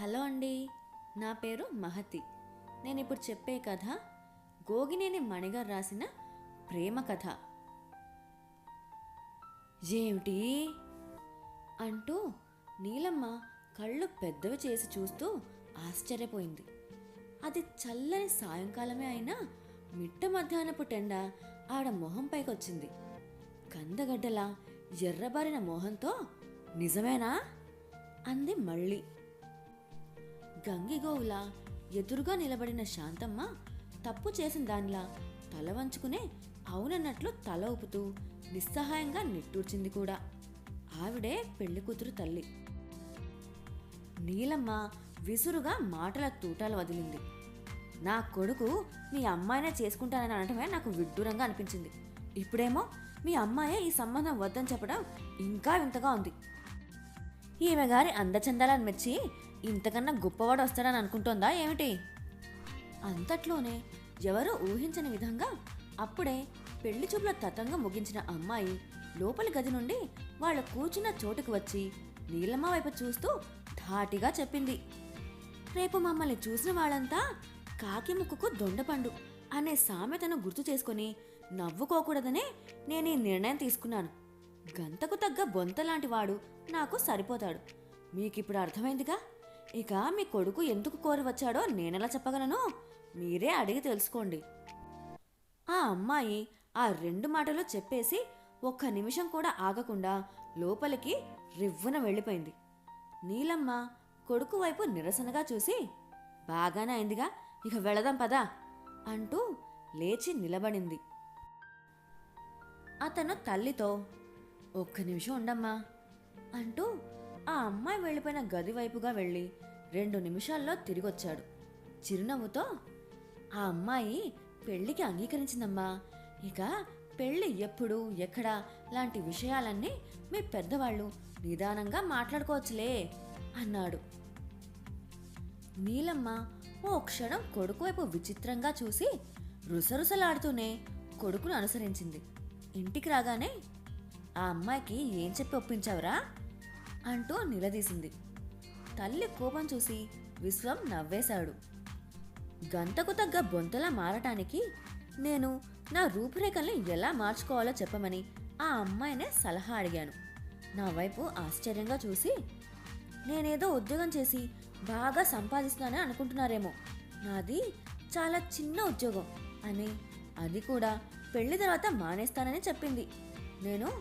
Hello అండి నా పేరు మహతి. నేను ఇప్పుడు చెప్పే కథ గోగినేని మణిగారు రాసిన ప్రేమ కథ. ఏమిటి? అంటూ నీలమ్మ కళ్ళు పెద్దవి చేసి చూస్తూ ఆశ్చర్యపోయింది. అది చల్లని సాయంకాలమే అయినా మిట్ట మధ్యాహ్నపు టెండ ఆవిడ మొహం పైకొచ్చింది. కందగడ్డలా ఎర్రబారిన మొహంతో నిజమేనా? అంది మళ్ళీ. గంగిగోవులా ఎదురుగా నిలబడిన శాంతమ్మ తప్పు చేసిన దానిలా తల వంచుకునే అవునన్నట్లు తల ఊపుతూ నిస్సహాయంగా నిట్టూర్చింది కూడా. ఆవిడే పెళ్ళి కూతురు తల్లి. నీలమ్మ విసురుగా మాటల తూటాలు వదిలింది. నా కొడుకు మీ అమ్మాయినే చేసుకుంటానని అనటమే నాకు విడ్డూరంగా అనిపించింది. ఇప్పుడేమో మీ అమ్మాయే ఈ సంబంధం వద్దని చెప్పడం ఇంకా వింతగా ఉంది. ఈమె గారి అందచందాలను మెచ్చి ఇంతకన్నా గొప్పవాడు వస్తాడని అనుకుంటోందా ఏమిటి? అంతట్లోనే ఎవరూ ఊహించని విధంగా అప్పుడే పెళ్ళి చూపుల తతంగం ముగించిన అమ్మాయి లోపలి గది నుండి వాళ్ళ కూర్చున్న చోటుకు వచ్చి నీలమ్మ వైపు చూస్తూ ధాటిగా చెప్పింది. రేపు మమ్మల్ని చూసిన వాళ్ళంతా కాకి ముక్కుకు దొండపండు అనే సామెతను గుర్తు చేసుకొని నవ్వుకోకూడదనే నేను ఈ నిర్ణయం తీసుకున్నాను. గంతకు తగ్గ బొంతలాంటి వాడు నాకు సరిపోతాడు. మీకిప్పుడు అర్థమైందిగా? ఇక మీ కొడుకు ఎందుకు కోరి వచ్చాడో నేనెలా చెప్పగలను? మీరే అడిగి తెలుసుకోండి. ఆ అమ్మాయి ఆ రెండు మాటలు చెప్పేసి ఒక్క నిమిషం కూడా ఆగకుండా లోపలికి రివ్వున వెళ్ళిపోయింది. నీలమ్మ కొడుకు వైపు నిరసనగా చూసి బాగానే అయిందిగా ఇక వెళదాం పదా అంటూ లేచి నిలబడింది. అతను తల్లితో ఒక్క నిమిషం ఉండమ్మా అంటూ ఆ అమ్మాయి వెళ్ళిపోయిన గది వైపుగా వెళ్ళి రెండు నిమిషాల్లో తిరిగొచ్చాడు. చిరునవ్వుతో ఆ అమ్మాయి పెళ్ళికి అంగీకరించిందమ్మా. ఇక పెళ్ళి ఎప్పుడు ఎక్కడ లాంటి విషయాలన్నీ మీ పెద్దవాళ్ళు నిదానంగా మాట్లాడుకోవచ్చులే అన్నాడు. నీలమ్మ ఓ క్షణం కొడుకు వైపు విచిత్రంగా చూసి రుసరుసలాడుతూనే కొడుకును అనుసరించింది. ఇంటికి రాగానే ఆ అమ్మాయికి ఏం చెప్పి ఒప్పించావురా? అంటూ నిలదీసింది. తల్లి కోపం చూసి విశ్వం నవ్వేశాడు. గంతకు తగ్గ బొంతలా మారటానికి నేను నా రూపురేఖల్ని ఎలా మార్చుకోవాలో చెప్పమని ఆ అమ్మాయినే సలహా అడిగాను. నా వైపు ఆశ్చర్యంగా చూసి నేనేదో ఉద్యోగం చేసి బాగా సంపాదిస్తున్నానని అనుకుంటున్నారేమో. నాది చాలా చిన్న ఉద్యోగం అని అది కూడా పెళ్ళి తర్వాత మానేస్తానని చెప్పింది. నేను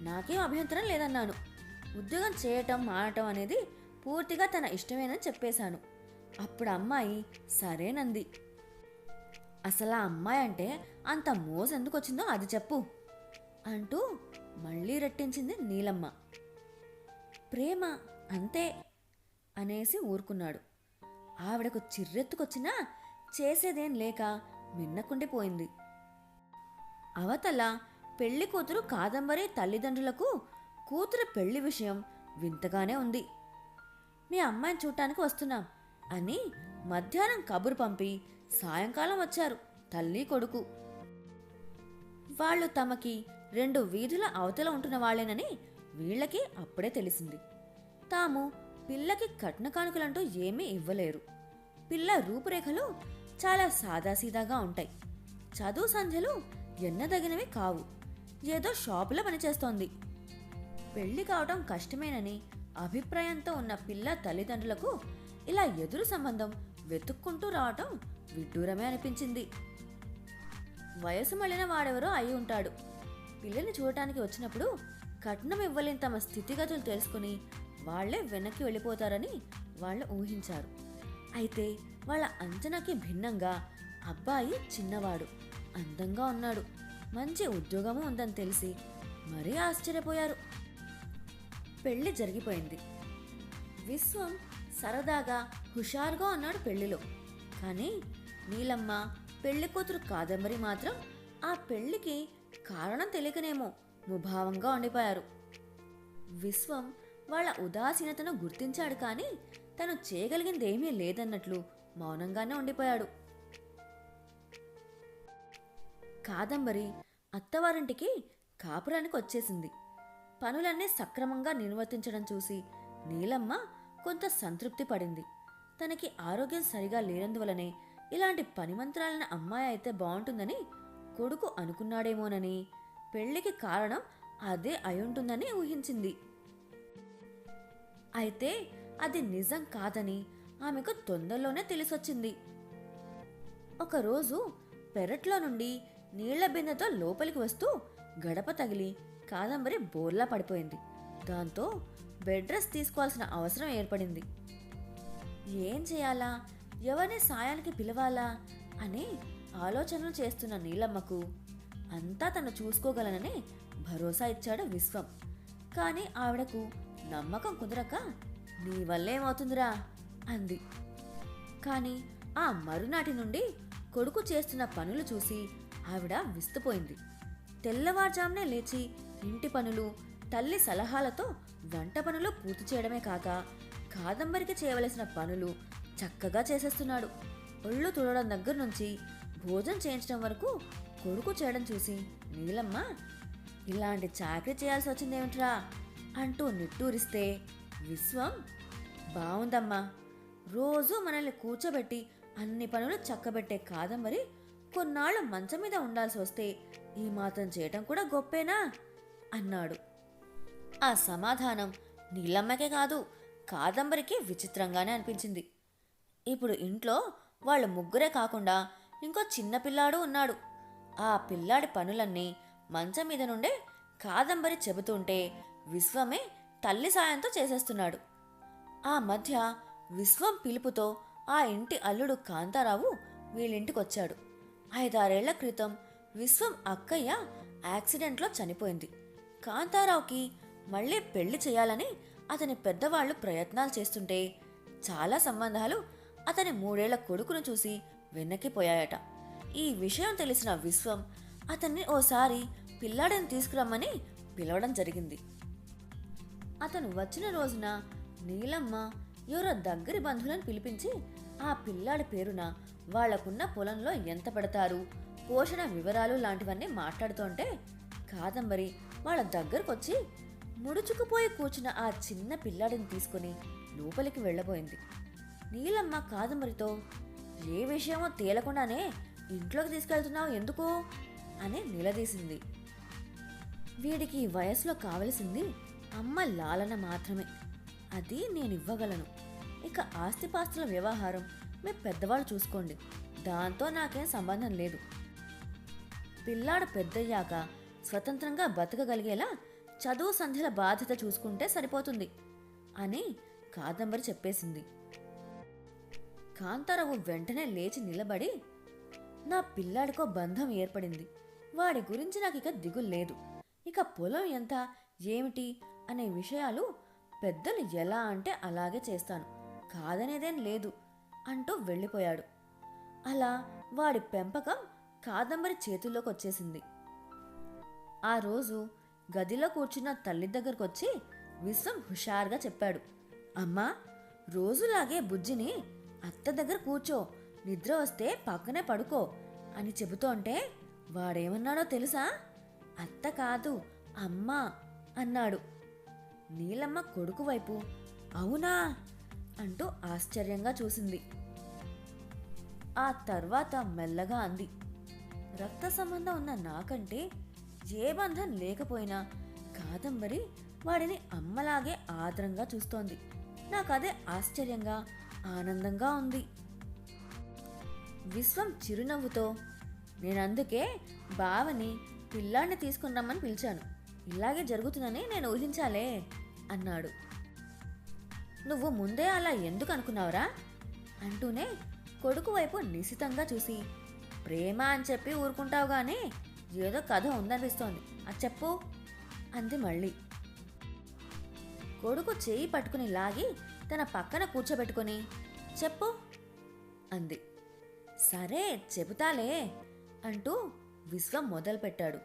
నాకేం అభ్యంతరం లేదన్నాను. ఉద్యోగం చేయటం మానటం అనేది పూర్తిగా తన ఇష్టమేనని చెప్పేశాను. అప్పుడు అమ్మాయి సరేనంది. అసలు ఆ అమ్మాయి అంటే అంత మోస ఎందుకు వచ్చిందో అది చెప్పు అంటూ మళ్ళీ రెట్టించింది నీలమ్మ. ప్రేమ అంతే అనేసి ఊరుకున్నాడు. ఆవిడకు చిర్రెత్తుకొచ్చినా చేసేదేం లేక మిన్నకుండిపోయింది. అవతల పెళ్ళి కూతురు కాదంబరి తల్లిదండ్రులకు కూతురు పెళ్ళి విషయం వింతగానే ఉంది. మీ అమ్మాయిని చూడటానికి వస్తున్నాం అని మధ్యాహ్నం కబురు పంపి సాయంకాలం వచ్చారు తల్లి కొడుకు. వాళ్ళు తమకి రెండు వీధుల అవతల ఉంటున్న వాళ్ళేనని వీళ్ళకి అప్పుడే తెలిసింది. తాము పిల్లకి కట్న కానుకలంటూ ఏమీ ఇవ్వలేరు. పిల్ల రూపురేఖలు చాలా సాదాసీదాగా ఉంటాయి. చదువు సంధ్యలు ఎన్నదగినవి కావు. ఏదో షాపులో పనిచేస్తోంది. పెళ్ళి కావటం కష్టమేనని అభిప్రాయంతో ఉన్న పిల్ల తల్లిదండ్రులకు ఇలా ఎదురు సంబంధం వెతుక్కుంటూ రావటం విడ్డూరమే అనిపించింది. వయసు మళ్ళిన వాడెవరో అయి ఉంటాడు. పిల్లని చూడటానికి వచ్చినప్పుడు కట్నం ఇవ్వలేని తమ స్థితిగతులు తెలుసుకుని వాళ్ళే వెనక్కి వెళ్ళిపోతారని వాళ్ళు ఊహించారు. అయితే వాళ్ళ అంచనాకి భిన్నంగా అబ్బాయి చిన్నవాడు అందంగా ఉన్నాడు. మంచి ఉద్యోగము ఉందని తెలిసి మరీ ఆశ్చర్యపోయారు. పెళ్ళి జరిగిపోయింది. విశ్వం సరదాగా హుషారుగా ఉన్నాడు పెళ్ళిలో. కానీ నీలమ్మ పెళ్ళి కూతురు కాదంబరి మాత్రం ఆ పెళ్ళికి కారణం తెలియకనేమో ముభావంగా ఉండిపోయారు. విశ్వం వాళ్ళ ఉదాసీనతను గుర్తించాడు కానీ తను చేయగలిగిందేమీ లేదన్నట్లు మౌనంగానే ఉండిపోయాడు. కాదంబరి అత్తవారింటికి కాపురానికి వచ్చేసింది. పనులన్నీ సక్రమంగా నిర్వర్తించడం చూసి నీలమ్మ కొంత సంతృప్తి పడింది. తనకి ఆరోగ్యం సరిగా లేనందువలనే ఇలాంటి పనిమంత్రాలైన అమ్మాయి అయితే బాగుంటుందని కొడుకు అనుకున్నాడేమోనని పెళ్ళికి కారణం అదే అయుంటుందని ఊహించింది. అయితే అది నిజం కాదని ఆమెకు తొందరలోనే తెలిసొచ్చింది. ఒకరోజు పెరట్లో నుండి నీళ్ళ బిందెతో లోపలికి వస్తూ గడప తగిలి కాదంబరి బోర్లా పడిపోయింది. దాంతో బెడ్ రెస్ట్ తీసుకోవాల్సిన అవసరం ఏర్పడింది. ఏం చేయాలా? ఎవరిని సాయానికి పిలవాలా? అని ఆలోచనలు చేస్తున్న నీలమ్మకు అంతా తను చూసుకోగలనని భరోసా ఇచ్చాడు విశ్వం. కానీ ఆవిడకు నమ్మకం కుదరక నీ వల్లేమవుతుందిరా అంది. కానీ ఆ మరునాటి నుండి కొడుకు చేస్తున్న పనులు చూసి ఆవిడ విస్తుపోయింది. తెల్లవారుజామునే లేచి ఇంటి పనులు తల్లి సలహాలతో వంట పనులు పూర్తి చేయడమే కాక కాదంబరికి చేయవలసిన పనులు చక్కగా చేసేస్తున్నాడు. ఒళ్ళు తుడవడం దగ్గర నుంచి భోజనం చేయించడం వరకు కొడుకు చేయడం చూసి నీలమ్మ ఇలాంటి చాకరీ చేయాల్సి వచ్చిందేమిట్రా? అంటూ నిట్టూరిస్తే విశ్వం బావుందమ్మా. రోజు మనల్ని కూర్చోబెట్టి అన్ని పనులు చక్కబెట్టే కాదంబరి కొన్నాళ్ళు మంచం మీద ఉండాల్సి వస్తే ఈ మాత్రం చేయటం కూడా గొప్పేనా? అన్నాడు. ఆ సమాధానం నీలమ్మకే కాదు కాదంబరికి విచిత్రంగానే అనిపించింది. ఇప్పుడు ఇంట్లో వాళ్ళు ముగ్గురే కాకుండా ఇంకో చిన్న పిల్లాడు ఉన్నాడు. ఆ పిల్లాడి పనులన్నీ మంచం మీద నుండే కాదంబరి చెబుతుంటే విశ్వమే తల్లి సాయంతో చేసేస్తున్నాడు. ఆ మధ్య విశ్వం పిలుపుతో ఆ ఇంటి అల్లుడు కాంతారావు వీళ్ళింటికొచ్చాడు. ఐదారేళ్ళ క్రితం విశ్వం అక్కయ్య యాక్సిడెంట్లో చనిపోయింది. కాంతారావుకి మళ్ళీ పెళ్ళి చేయాలని అతని పెద్దవాళ్ళు ప్రయత్నాలు చేస్తుంటే చాలా సంబంధాలు అతని మూడేళ్ళ కొడుకును చూసి వెనక్కిపోయాయట ఈ విషయం తెలిసిన విశ్వం అతన్ని ఓసారి పిల్లాడిని తీసుకురమ్మని పిలవడం జరిగింది. అతను వచ్చిన రోజున నీలమ్మ ఎవరో దగ్గరి బంధువులను పిలిపించి ఆ పిల్లాడి పేరున వాళ్ళకున్న పొలంలో ఎంత పెడతారు? పోషణ వివరాలు లాంటివన్నీ మాట్లాడుతుంటే కాదంబరి వాళ్ళ దగ్గరకొచ్చి ముడుచుకుపోయి కూర్చున్న ఆ చిన్న పిల్లాడిని తీసుకుని లోపలికి వెళ్ళబోయింది. నీలమ్మ కాదంబరితో ఏ విషయమో తేలకుండానే ఇంట్లోకి తీసుకెళ్తున్నావు ఎందుకు? అని నిలదీసింది. వీడికి ఈ వయసులో కావలసింది అమ్మ లాలన మాత్రమే. అది నేను ఇవ్వగలను ఇక ఆస్తిపాస్తుల వ్యవహారం మీ పెద్దవాళ్ళు చూసుకోండి. దాంతో నాకేం సంబంధం లేదు. పిల్లాడు పెద్దయ్యాక స్వతంత్రంగా బతకగలిగేలా చదువు సంధ్యల బాధ్యత చూసుకుంటే సరిపోతుంది అని కాదంబరి చెప్పేసింది. కాంతారావు వెంటనే లేచి నిలబడి నా పిల్లాడికో బంధం ఏర్పడింది. వాడి గురించి నాకు ఇక దిగులు లేదు. ఇక పొలం ఎంత ఏమిటి అనే విషయాలు పెద్దలు ఎలా అంటే అలాగే చేస్తాను. కాదనేదేం లేదు. అంటూ వెళ్ళిపోయాడు. అలా వాడి పెంపకం కాదంబరి చేతుల్లోకి వచ్చేసింది ఆ రోజు గదిలో కూర్చున్న తల్లి దగ్గరకు వచ్చి విశ్వం హుషారుగా చెప్పాడు. అమ్మా రోజులాగే బుజ్జిని అత్త దగ్గర కూర్చో నిద్ర వస్తే పక్కనే పడుకో అని చెబుతోంటే వాడేమన్నాడో తెలుసా? అత్త కాదు అమ్మా అన్నాడు. నీలమ్మ కొడుకు వైపు అవునా? అంటూ ఆశ్చర్యంగా చూసింది. ఆ తర్వాత మెల్లగా అంది. రక్త సంబంధం ఉన్న నాకంటే ఏ బంధం లేకపోయినా కాదంబరి వాడిని అమ్మలాగే ఆదరంగా చూస్తోంది. నాకదే ఆశ్చర్యంగా ఆనందంగా ఉంది. విశ్వం చిరునవ్వుతో నేనందుకే బావని పిల్లాన్ని తీసుకున్నామని పిలిచాను. ఇలాగే జరుగుతుందని నేను ఊహించాలే అన్నాడు. నువ్వు ముందే అలా ఎందుకు అనుకున్నావురా? అంటూనే కొడుకు వైపు నిశితంగా చూసి ప్రేమ అని చెప్పి ఊరుకుంటావు గానీ ఏదో కథ ఉందనిపిస్తోంది. అది చెప్పు అంది మళ్ళీ. కొడుకు చేయి పట్టుకుని లాగి తన పక్కన కూర్చోబెట్టుకుని చెప్పు అంది. సరే చెబుతాలే అంటూ విశ్వం మొదలుపెట్టాడు.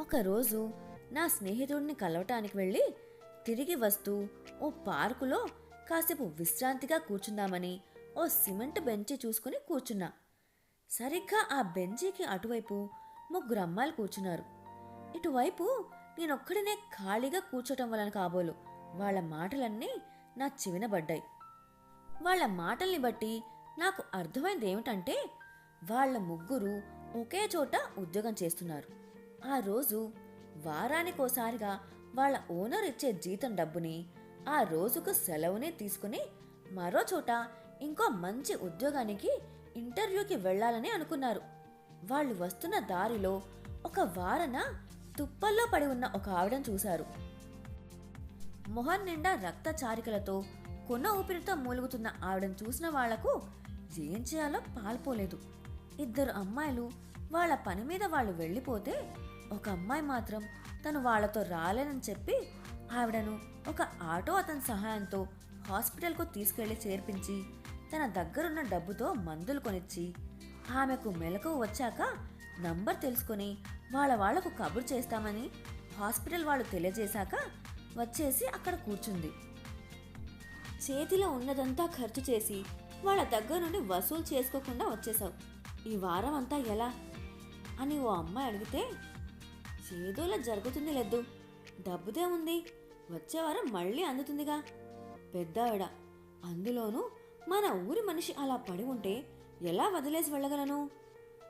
ఒకరోజు నా స్నేహితుడిని కలవటానికి వెళ్ళి తిరిగి వస్తూ ఓ పార్కులో కాసేపు విశ్రాంతిగా కూర్చుందామని ఓ సిమెంట్ బెంచి చూసుకుని కూర్చున్నా. సరిగ్గా ఆ బెంచీకి అటువైపు ముగ్గురు అమ్మాయిలు కూర్చున్నారు. ఇటువైపు నేనొక్కడినే ఖాళీగా కూర్చోటం వలన కాబోలు. వాళ్ళ మాటలన్నీ నా చివినబడ్డాయి వాళ్ళ మాటల్ని బట్టి నాకు అర్థమైంది ఏమిటంటే వాళ్ళ ముగ్గురు ఒకే చోట ఉద్యోగం చేస్తున్నారు. ఆ రోజు వారానికోసారిగా వాళ్ళ ఓనర్ ఇచ్చే జీతం డబ్బుని ఆ రోజుకు సెలవునే తీసుకుని మరో చోట ఇంకో మంచి ఉద్యోగానికి ఇంటర్వ్యూకి వెళ్ళాలని అనుకున్నారు. వాళ్ళు వస్తున్న దారిలో ఒక వారన తుప్పల్లో పడి ఉన్న ఒక ఆవిడను చూశారు. మొహం నిండా రక్త చారికలతో కొన్న ఊపిరితో మూలుగుతున్న ఆవిడను చూసిన వాళ్ళకు ఏం చేయాలో పాల్పోలేదు. ఇద్దరు అమ్మాయిలు వాళ్ళ పని మీద వాళ్ళు వెళ్ళిపోతే ఒక అమ్మాయి మాత్రం తను వాళ్ళతో రాలేనని చెప్పి ఆవిడను ఒక ఆటో అతని సహాయంతో హాస్పిటల్కు తీసుకెళ్ళి చేర్పించి తన దగ్గరున్న డబ్బుతో మందులు కొనిచ్చి ఆమెకు మెలకు వచ్చాక నంబర్ తెలుసుకొని వాళ్ళ వాళ్ళకు కబురు చేస్తామని హాస్పిటల్ వాళ్ళు తెలియజేశాక వచ్చేసి అక్కడ కూర్చుంది. చేతిలో ఉన్నదంతా ఖర్చు చేసి వాళ్ళ దగ్గర నుండి వసూలు చేసుకోకుండా వచ్చేసావు ఈ వారం అంతా ఎలా? అని ఓ అమ్మాయి అడిగితే ఏదోలా జరుగుతుంది లేదు డబ్బుదే ఉంది. వచ్చే వారం మళ్ళీ అందుతుందిగా. పెద్ద అందులోనూ మన ఊరి మనిషి అలా పడి ఉంటే ఎలా వదిలేసి వెళ్ళగలను?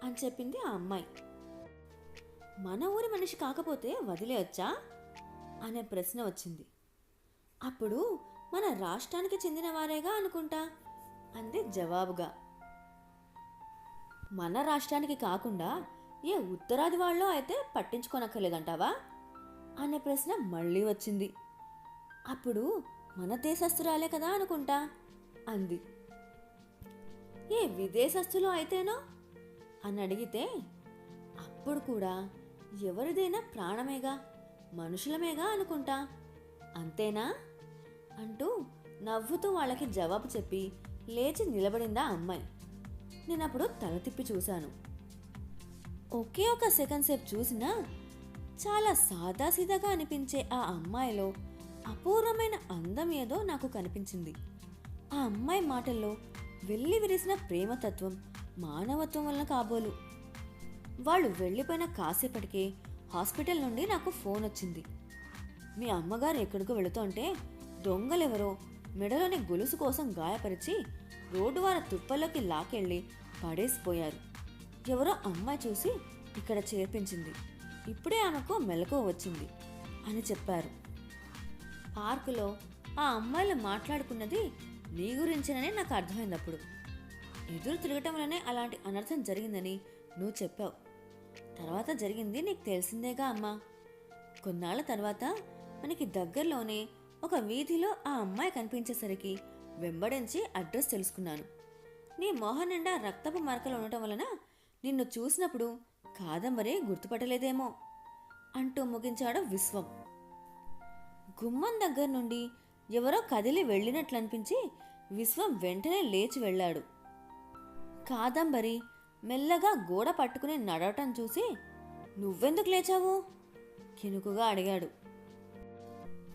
అని చెప్పింది ఆ అమ్మాయి. మన ఊరి మనిషి కాకపోతే వదిలేయచ్చా? అనే ప్రశ్న వచ్చింది. అప్పుడు మన రాష్ట్రానికి చెందిన వారేగా అనుకుంటా? అంది జవాబుగా. మన రాష్ట్రానికి కాకుండా ఏ ఉత్తరాది వాళ్ళో అయితే పట్టించుకోనక్కర్లేదంటావా? అనే ప్రశ్న మళ్ళీ వచ్చింది. అప్పుడు మన దేశస్తురాలే కదా అనుకుంటా? అంది. ఏ విదేశస్తులు అయితేనో? అని అడిగితే అప్పుడు కూడా ఎవరిదైనా ప్రాణమేగా మనుషులమేగా అనుకుంటా అంతేనా? అంటూ నవ్వుతూ వాళ్ళకి జవాబు చెప్పి లేచి నిలబడిందా ఆ అమ్మాయి. నేనప్పుడు తల తిప్పి చూశాను. ఒకే ఒక సెకండ్ సేపు చూసినా చాలా సాదాసీదాగా అనిపించే ఆ అమ్మాయిలో అపూర్వమైన అందం ఏదో నాకు కనిపించింది. ఆ అమ్మాయి మాటల్లో వెళ్ళి విరిసిన ప్రేమతత్వం మానవత్వం వలన కాబోలు. వాళ్ళు వెళ్ళిపోయిన కాసేపటికే హాస్పిటల్ నుండి నాకు ఫోన్ వచ్చింది. మీ అమ్మగారు ఎక్కడికో వెళుతుంటే దొంగలెవరో మెడలోని గొలుసు కోసం గాయపరిచి రోడ్డు వార తుప్పల్లోకి లాకెళ్ళి పడేసిపోయారు. ఎవరో అమ్మాయి చూసి ఇక్కడ చేర్పించింది. ఇప్పుడే ఆమెకు మెలకువ వచ్చింది అని చెప్పారు. పార్కులో ఆ అమ్మాయిలు మాట్లాడుకున్నది నీ గురించిననే నాకు అర్థమైంది అప్పుడు. ఎదురు తిరగటం వలనే అలాంటి అనర్థం జరిగిందని నువ్వు చెప్పావు. తర్వాత జరిగింది నీకు తెలిసిందేగా అమ్మా. కొన్నాళ్ళ తర్వాత మనకి దగ్గరలోనే ఒక వీధిలో ఆ అమ్మాయి కనిపించేసరికి వెంబడించి అడ్రస్ తెలుసుకున్నాను. నీ మొహం నిండా రక్తపు మరకలు ఉండటం వలన నిన్ను చూసినప్పుడు కాదంబరి గుర్తుపట్టలేదేమో అంటూ ముగించాడు విశ్వం. గుమ్మం దగ్గర నుండి ఎవరో కదిలి వెళ్ళినట్లు అనిపించి విశ్వం వెంటనే లేచి వెళ్ళాడు. కాదంబరి మెల్లగా గోడ పట్టుకుని నడవటం చూసి నువ్వెందుకు లేచావు? కినుకుగా అడిగాడు.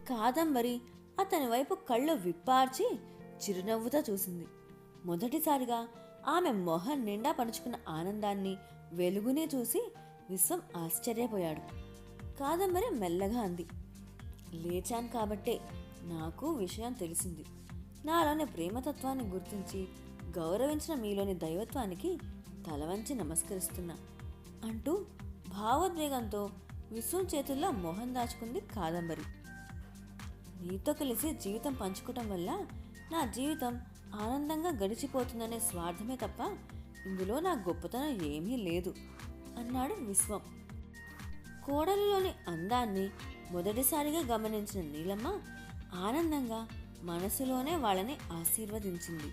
కాదంబరి అతని వైపు కళ్ళు విప్పార్చి చిరునవ్వుతో చూసింది. మొదటిసారిగా ఆమె మొహం నిండా పరుచుకున్న ఆనందాన్ని వెలుగునే చూసి విశ్వం ఆశ్చర్యపోయాడు. కాదంబరి మెల్లగా అంది లేచాను కాబట్టే నాకు విషయం తెలిసింది. నాలోని ప్రేమతత్వాన్ని గుర్తించి గౌరవించిన మీలోని దైవత్వానికి తలవంచి నమస్కరిస్తున్నా. అంటూ భావోద్వేగంతో విశ్వం చేతుల్లో మొహం దాచుకుంది కాదంబరి. నీతో కలిసి జీవితం పంచుకోవటం వల్ల నా జీవితం ఆనందంగా గడిచిపోతుందనే స్వార్థమే తప్ప ఇందులో నా గొప్పతనం ఏమీ లేదు అన్నాడు విశ్వం. కోడలిలోని అందాన్ని మొదటిసారిగా గమనించిన నీలమ్మ ఆనందంగా మనసులోనే వాళ్ళని ఆశీర్వదించింది.